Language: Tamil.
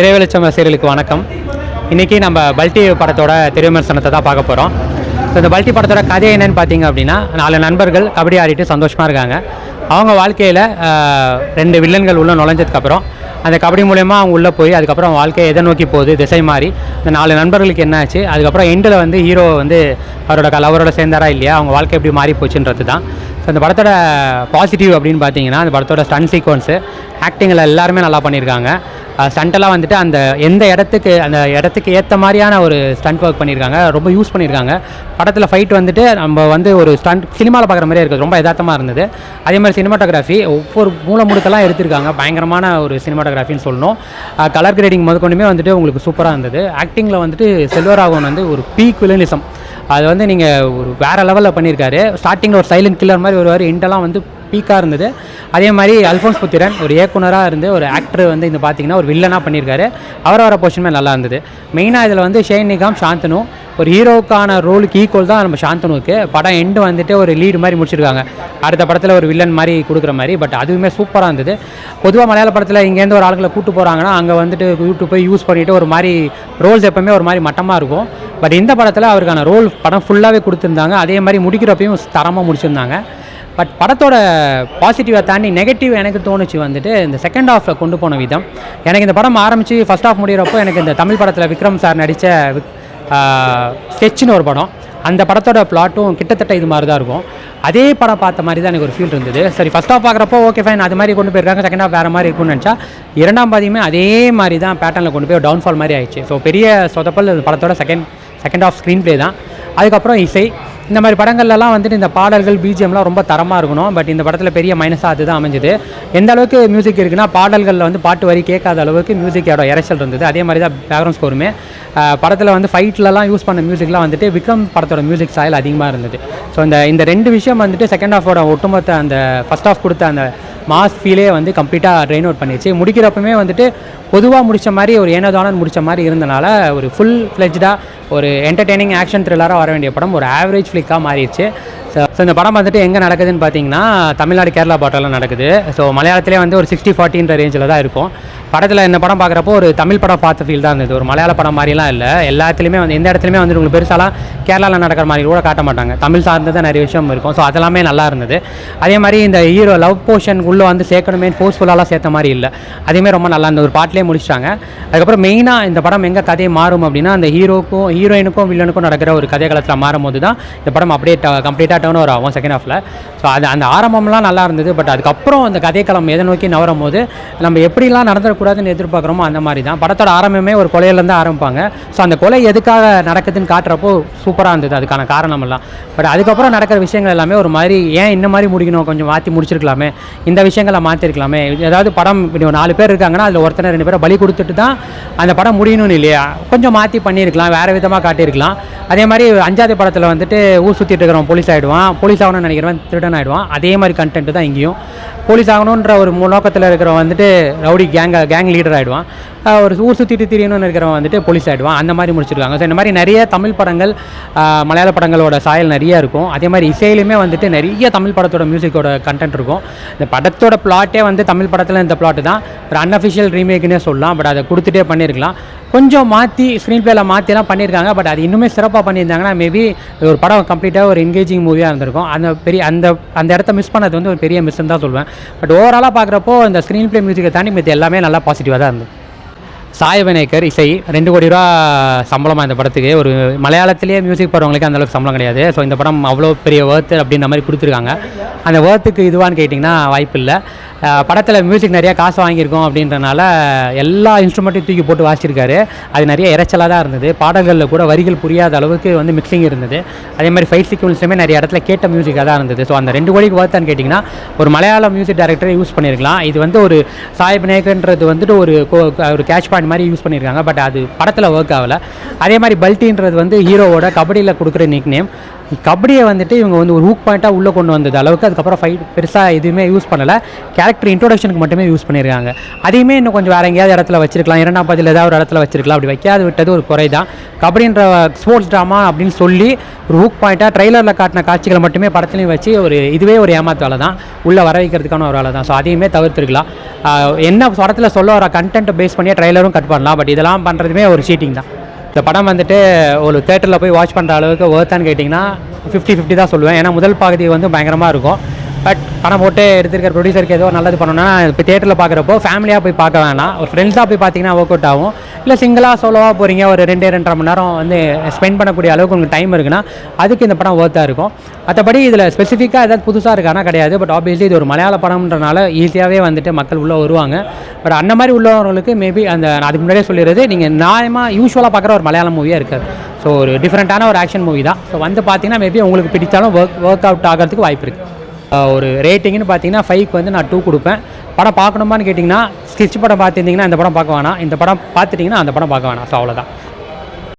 திரைவெளிச்சம் ரசிகர்களுக்கு வணக்கம். இன்றைக்கி நம்ம பல்டி படத்தோட திரைவிமர்சனத்தை தான் பார்க்க போகிறோம் ஸோ இந்த பல்டி படத்தோட கதை என்னன்னு பார்த்தீங்க அப்படின்னா நாலு நண்பர்கள் கபடி ஆடிட்டு சந்தோஷமாக இருக்காங்க. அவங்க வாழ்க்கையில் ரெண்டு வில்லன்கள் உள்ளே நுழைஞ்சதுக்கப்புறம் அந்த கபடி மூலயமா அவங்க உள்ளே போய் அதுக்கப்புறம் வாழ்க்கையை எதை நோக்கி போகுது திசை மாறி இந்த நாலு நண்பர்களுக்கு என்ன ஆச்சு அதுக்கப்புறம் எண்டில் வந்து ஹீரோ வந்து அவரோட கலவரோட சேர்ந்தாரா இல்லையா அவங்க வாழ்க்கை எப்படி மாறி போச்சுன்றது தான் ஸோ இந்த படத்தோட பாசிட்டிவ் அப்படின்னு பார்த்தீங்கன்னா அந்த படத்தோட ஸ்டன் சீக்வன்ஸு ஆக்டிங்கில் எல்லாருமே நல்லா பண்ணியிருக்காங்க. ஸ்டண்டெல்லாம் வந்துட்டு அந்த எந்த இடத்துக்கு அந்த இடத்துக்கு ஏற்ற மாதிரியான ஒரு ஸ்டண்ட் ஒர்க் பண்ணியிருக்காங்க. ரொம்ப யூஸ் பண்ணியிருக்காங்க. படத்தில் ஃபைட் வந்துட்டு நம்ம வந்து ஒரு ஸ்டண்ட் சினிமாவில் பார்க்குற மாதிரியே இருக்குது. ரொம்ப யதார்த்தமாக இருந்தது. அதே மாதிரி சினிமாட்டோகிராஃபி ஒவ்வொரு மூளை முடுக்கெல்லாம் எடுத்திருக்காங்க. பயங்கரமான ஒரு சினிமாட்டோகிராஃபின்னு சொல்லணும். கலர் கிரேடிங் முதற்கொண்டுமே வந்துட்டு உங்களுக்கு சூப்பராக இருந்தது. ஆக்டிங்கில் வந்துட்டு செல்வராகவன் வந்து ஒரு பீக் வில்லனிசம் அது வந்து நீங்கள் ஒரு வேறு லெவலில் பண்ணியிருக்காரு ஸ்டார்டிங்கில் ஒரு சைலண்ட் கில்லர் மாதிரி வருவார். இண்டெல்லாம் வந்து பீக்காக இருந்தது. அதே மாதிரி அல்ஃபோன்ஸ் புத்திரன் ஒரு இயக்குனராக இருந்து ஒரு ஆக்டர் வந்து இந்த பார்த்தீங்கன்னா ஒரு வில்லனாக பண்ணியிருக்காரு அவர் வர போர்ஷனுமே நல்லா இருந்தது. மெயினாக இதில் வந்து ஷேன் நிகாம் சாந்தனு ஒரு ஹீரோக்கான ரோலுக்கு ஈக்குவல் தான் நம்ம சாந்தனுக்கு படம் எண்டு வந்துட்டு ஒரு லீடு மாதிரி முடிச்சிருக்காங்க. அடுத்த படத்தில் ஒரு வில்லன் மாதிரி கொடுக்குற மாதிரி பட் அதுவுமே சூப்பராக இருந்தது. பொதுவாக மலையாள படத்தில் இங்கேருந்து ஒரு ஆளுங்களை கூப்பிட்டு போகிறாங்கன்னா அங்கே வந்துட்டு யூடியூப் போய் யூஸ் பண்ணிவிட்டு ஒரு மாதிரி ரோல்ஸ் எப்போவுமே ஒரு மாதிரி மட்டமாக இருக்கும். பட் இந்த படத்தில் அவருக்கான ரோல் படம் ஃபுல்லாகவே கொடுத்துருந்தாங்க. அதே மாதிரி முடிக்கிறப்பையும் தரமாக முடிச்சிருந்தாங்க. பட் படத்தோட பாசிட்டிவை தாண்டி நெகட்டிவ் எனக்கு தோணுச்சு வந்துட்டு இந்த செகண்ட் ஹாஃபில் கொண்டு போன விதம். எனக்கு இந்த படம் ஆரம்பித்து ஃபஸ்ட் ஹாஃப் முடிகிறப்போ எனக்கு இந்த தமிழ் படத்தில் விக்ரம் சார் நடித்த ஸ்கெட்ச்னு ஒரு படம். அந்த படத்தோட பிளாட்டும் கிட்டத்தட்ட இது மாதிரி தான் இருக்கும். அதே படம் பார்த்த மாதிரி தான் எனக்கு ஒரு ஃபீல் இருந்தது. சரி ஃபஸ்ட் ஹாஃப் பார்க்குறப்போ ஓகே ஃபைன் அது மாதிரி கொண்டு போயிருக்காங்க. செகண்ட் ஹாஃப் வேறு மாதிரி இருக்கும்னு நினச்சா இரண்டாம் பாதியுமே அதே மாதிரி தான் பேட்டர்னில் கொண்டு போய் டவுன்ஃபால் மாதிரி ஆயிடுச்சு. ஸோ பெரிய சொதப்பல் படத்தோட second second half screenplay தான். அதுக்கப்புறம் இசை. இந்த மாதிரி படங்கள்லாம் வந்துட்டு இந்த பாடல்கள் பிஜிஎம்லாம் ரொம்ப தரமாக இருக்கணும். பட் இந்த படத்தில் பெரிய மைனஸாக அதுதான் அமைஞ்சது. எந்த அளவுக்கு மியூசிக் இருக்குன்னா பாடல்களில் வந்து பாட்டு வரி கேட்காத அளவுக்கு மியூசிக்கோட இறைச்சல் இருந்தது. அதே மாதிரி தான் பேக்ரவுண்ட் ஸ்கோருமே படத்தில் வந்து ஃபைட்லலாம் யூஸ் பண்ண மியூசிக்லாம் வந்துட்டு விக்ரம் படத்தோட மியூசிக் ஸ்டைல் அதிகமாக இருந்தது. ஸோ இந்த இந்த ரெண்டு விஷயம் வந்துட்டு செகண்ட் ஹாஃபோட ஒட்டுமொத்த அந்த ஃபஸ்ட் ஆஃப் கொடுத்த அந்த மாஸ் ஃபீலே வந்து கம்ப்ளீட்டாக ட்ரெயின் அவுட் பண்ணிடுச்சு முடிக்கிறப்பமே வந்துட்டு பொதுவாக முடித்த மாதிரி ஒரு ஏனோதானன் முடித்த மாதிரி இருந்தனால ஒரு ஃபுல் ஃப்ளெஜ்டாக ஒரு என்டர்டெய்னிங் ஆக்ஷன் த்ரில்லராக வர வேண்டிய படம் ஒரு ஆவரேஜ் ஃப்ளிக்காக மாறிடுச்சு. ஸோ இந்த படம் வந்துட்டு எங்கே நடக்குதுன்னு பார்த்தீங்கன்னா தமிழ்நாடு கேரளா பாட்டெல்லாம் நடக்குது. ஸோ மலையாளத்திலே வந்து ஒரு சிக்ஸ்டி ஃபார்ட்டின்ற ரேஞ்சில் தான் இருக்கும். படத்தில் இந்த படம் பார்க்குறப்போ ஒரு தமிழ் படம் பார்த்த ஃபீல் தான் இருந்தது. ஒரு மலையாள படம் மாதிரிலாம் இல்லை. எல்லாத்துலேயுமே வந்து எந்த இடத்துலையுமே வந்து உங்களுக்கு பெருசாலாம் கேரளாவில் நடக்கிற மாதிரி கூட காட்ட மாட்டாங்க. தமிழ் சார்ந்தது நிறைய விஷயம் இருக்கும். ஸோ அதெல்லாமே நல்லா இருந்தது. அதே மாதிரி இந்த ஹீரோ லவ் போர்ஷன் உள்ளே வந்து சேர்க்கணுமே ஃபோர்ஸ்ஃபுல்லாலாம் சேர்த்த மாதிரி இல்லை. அதேமாதிரி ரொம்ப நல்லா இருந்தது. ஒரு பாட்டிலே முடிச்சிட்டாங்க. அதுக்கப்புறம் மெயினாக இந்த படம் எங்கே கதையை மாறும் அப்படின்னா அந்த ஹீரோக்கும் ஹீரோயினுக்கும் வில்லனுக்கும் நடக்கிற ஒரு கதை காலத்தில் மாறும் போது தான் இந்த படம் அப்படியே கம்ப்ளீட்டாக டவுன் ஓவர் ஆகும் செகண்ட் ஹாஃபில் ஸோ அது அந்த ஆரம்பம்லாம் நல்லா இருந்தது. பட் அதுக்கப்புறம் அந்த கதைக்களம் எதை நோக்கி நவரும் போது நம்ம எப்படிலாம் நடந்துடக்கூடாதுன்னு எதிர்பார்க்குறோமோ அந்த மாதிரி தான் படத்தோட ஆரம்பமே ஒரு கொலையிலேருந்து ஆரம்பிப்பாங்க. ஸோ அந்த கொலை எதுக்காக நடக்குதுன்னு காட்டுறப்போ சூப்பராக இருந்தது. அதுக்கான காரணமெல்லாம். பட் அதுக்கப்புறம் நடக்கிற விஷயங்கள் எல்லாமே ஒரு மாதிரி ஏன் இந்த மாதிரி முடிக்கணும்? கொஞ்சம் மாற்றி முடிச்சிருக்கலாமே. இந்த விஷயங்களை மாற்றிருக்கலாமே ஏதாவது படம் இப்படி ஒரு நாலு பேர் இருக்காங்கன்னா அதில் ஒருத்தனை ரெண்டு பேரை பலி கொடுத்துட்டு தான் அந்த படம் முடியணும்னு இல்லையா? கொஞ்சம் மாற்றி பண்ணியிருக்கலாம். வேறு விதமாக காட்டியிருக்கலாம். அதே மாதிரி அஞ்சாவது படத்தில் வந்துட்டு ஊர் சுற்றிட்டு இருக்கிறவன் போலீஸ் ஆகிடுவான் போலீஸ் ஆகணும்னு நினைக்கிறவன் திருடன் ஆகிடுவான் அதே மாதிரி கண்டென்ட் தான் இங்கேயும். போலீஸ் ஆகணுன்ற ஒரு நோக்கத்தில் இருக்கிறவன் வந்துட்டு ரவுடி கேங் கேங் லீடர் ஆகிடுவான் ஒரு ஊர் சுற்றிட்டு திரியணும்னு இருக்கிறவன் வந்துட்டு போலீஸ் ஆகிடுவான் அந்த மாதிரி முடிச்சிருக்காங்க. ஸோ இந்த மாதிரி நிறைய தமிழ் படங்கள் மலையாள படங்களோட சாயல் நிறைய இருக்கும். அதே மாதிரி இசையிலுமே வந்துட்டு நிறைய தமிழ் படத்தோட மியூசிக்கோட கண்டென்ட் இருக்கும். இந்த படத்தோட பிளாட்டே வந்து தமிழ் படத்தில் இந்த பிளாட்டு தான். ஒரு அன்அஃபிஷியல் ரீமேக்குன்னே சொல்லலாம். பட் அதை கொடுத்துட்டே பண்ணியிருக்கலாம். கொஞ்சம் மாற்றி ஸ்க்ரீன் பிளேல மாற்றிலாம் பண்ணியிருக்காங்க. பட் அது இன்னுமே சிறப்பாக பண்ணியிருந்தாங்கன்னா மேபி ஒரு படம் கம்ப்ளீட்டாக ஒரு என்கேஜிங் மூவியாக இருந்திருக்கும். அந்த பெரிய அந்த அந்த இடத்த மிஸ் பண்ணது வந்து ஒரு பெரிய மிஸ்ன்னு தான் சொல்லுவேன் பட் ஓவராலாக பார்க்குறப்போ இந்த ஸ்க்ரீன் பிளே மியூசிக்கை தாண்டி மித்த எல்லாமே நல்லா பாசிட்டிவாக தான் இருந்தது. சாய விநாயகர் இசை ரெண்டு கோடி ரூபா சம்பளமாக இந்த படத்துக்கு. ஒரு மலையாளத்திலேயே மியூசிக் போகிறவங்களுக்கு அந்தளவுக்கு சம்பளம் கிடையாது. ஸோ இந்த படம் அவ்வளோ பெரிய ஒர்த்து அப்படின்ற மாதிரி கொடுத்துருக்காங்க. அந்த ஒர்த்துக்கு இதுவான்னு கேட்டிங்கன்னா வாய்ப்பு இல்லை படத்தில் மியூசிக் நிறையா காசு வாங்கியிருக்கோம் அப்படின்றனால எல்லா இன்ஸ்ட்ருமெண்ட்டையும் தூக்கி போட்டு வாசிச்சிருக்காரு. அது நிறைய இறைச்சலாக தான் இருந்தது. பாடல்களில் கூட வரிகள் புரியாத அளவுக்கு வந்து மிக்சிங் இருந்தது. அதே மாதிரி ஃபைட் சீக்வன்ஸுமே நிறைய இடத்துல கேட்ட மியூசிக்காக தான் இருந்தது. ஸோ அந்த ரெண்டு கோடிக்கு ஒர்த்தான்னு கேட்டிங்கன்னா ஒரு மலையாள மியூசிக் டைரக்டரை யூஸ் பண்ணியிருக்கலாம் இது வந்து ஒரு சாய் விநாயகன்றது வந்துட்டு ஒரு ஒரு கேட்ச் பாயிண்ட் மாதிரி யூஸ் பண்ணியிருக்காங்க பட் அது படத்தில் ஒர்க் ஆகலை. அதே மாதிரி பல்ட்டின்றது வந்து ஹீரோவோட கபடியில் கொடுக்குற நிக் நேம் கபடியை வந்துட்டு இவங்க வந்து ஒரு ஹூக் பாயிண்ட்டாக உள்ளே கொண்டு வந்தது அளவுக்கு. அதுக்கப்புறம் ஃபைட் பெருசாக எதுவுமே யூஸ் பண்ணலை. கேரக்டர் இன்ட்ரோடக்ஷனுக்கு மட்டுமே யூஸ் பண்ணியிருக்காங்க அதையுமே இன்னும் கொஞ்சம் வேறு எங்கேயாவது இடத்துல வச்சிருக்கலாம். இரண்டாம் பதில் ஏதாவது ஒரு இடத்துல வச்சிருக்கலாம். அப்படி வைக்காது விட்டது ஒரு குறை தான் கபடின்ற ஸ்போர்ட்ஸ் ட்ராமா அப்படின்னு சொல்லி ஒரு ஹூக் பாயிண்ட்டாக ட்ரைலரில் காட்டின காட்சிகளை மட்டுமே படத்துலையும் வச்சு ஒரு இதுவே ஒரு ஏமாத்து வேலை தான் உள்ளே வர வைக்கிறதுக்கான ஒரு வேலை தான் ஸோ அதையுமே தவிர்த்துருக்கலாம். என்ன படத்தில் சொல்ல வர கண்டென்ட்டை பேஸ் பண்ணியே ட்ரெய்லரும் கட் பண்ணலாம். பட் இதெல்லாம் பண்ணுறதுமே ஒரு சீட்டிங் தான். இந்த படம் வந்துட்டு ஒரு தேட்டரில் போய் வாட்ச் பண்ணுற அளவுக்கு ஒர்த்தான்னு கேட்டிங்கன்னா ஃபிஃப்டி ஃபிஃப்டி தான் சொல்லுவேன். ஏன்னா முதல் பகுதி வந்து பயங்கரமாக இருக்கும். பணம் போட்டு எடுத்திருக்கிற ப்ரொடியூசருக்கு ஏதோ நல்லது பண்ணணும்னா இப்போ தேட்டரில் பார்க்குறப்போ ஃபேமிலியாக போய் பார்க்க வேணாம். ஒரு ஃப்ரெண்ட்ஸாக போய் பார்த்தீங்கன்னா ஒர்க் அவுட் ஆகும். இல்லை சிங்கிளாக சோலோவாக போகிறீங்க ஒரு ரெண்டு ரெண்டரை மணி நேரம் வந்து ஸ்பெண்ட் பண்ணக்கூடிய அளவுக்கு உங்களுக்கு டைம் இருக்குன்னா அதுக்கு இந்த படம் ஒர்த்தாக இருக்கும். மற்றபடி இதில் ஸ்பெசிஃபிக்காக ஏதாவது புதுசாக இருக்கானா கிடையாது. பட் ஆப்வியஸ்லி இது ஒரு மலையாள படம்ன்றனால ஈஸியாகவே வந்துட்டு மக்கள் உள்ளே வருவாங்க. பட் அந்த மாதிரி உள்ளவர்களுக்கு மேபி அந்த நான் அதுக்கு முன்னாடியே சொல்லிடுறது நீங்கள் நியாயமாக யூஸ்வலாக பார்க்குற ஒரு மலையாள மூவியாக இருக்காது. ஸோ ஒரு டிஃப்ரெண்ட்டான ஒரு ஆக்ஷன் மூவி தான். ஸோ வந்து பார்த்தீங்கன்னா மேபி உங்களுக்கு பிடித்தாலும் ஒர்க் ஒர்க் அவுட் ஆகிறதுக்கு வாய்ப்பு இருக்குது ஒரு ரேட்டிங்னு பார்த்தீங்கன்னா ஃபைவ்க்கு வந்து நான் டூ கொடுப்பேன். படம் பார்க்கணுமான்னு கேட்டிங்கன்னா ஸ்கெட்ச் படம் பார்த்துருந்தீங்கன்னா இந்த படம் பார்க்க வேணாம். இந்த படம் பார்த்துட்டிங்கன்னா அந்த படம் பார்க்க வேணாம். ஸோ அவ்வளோதான்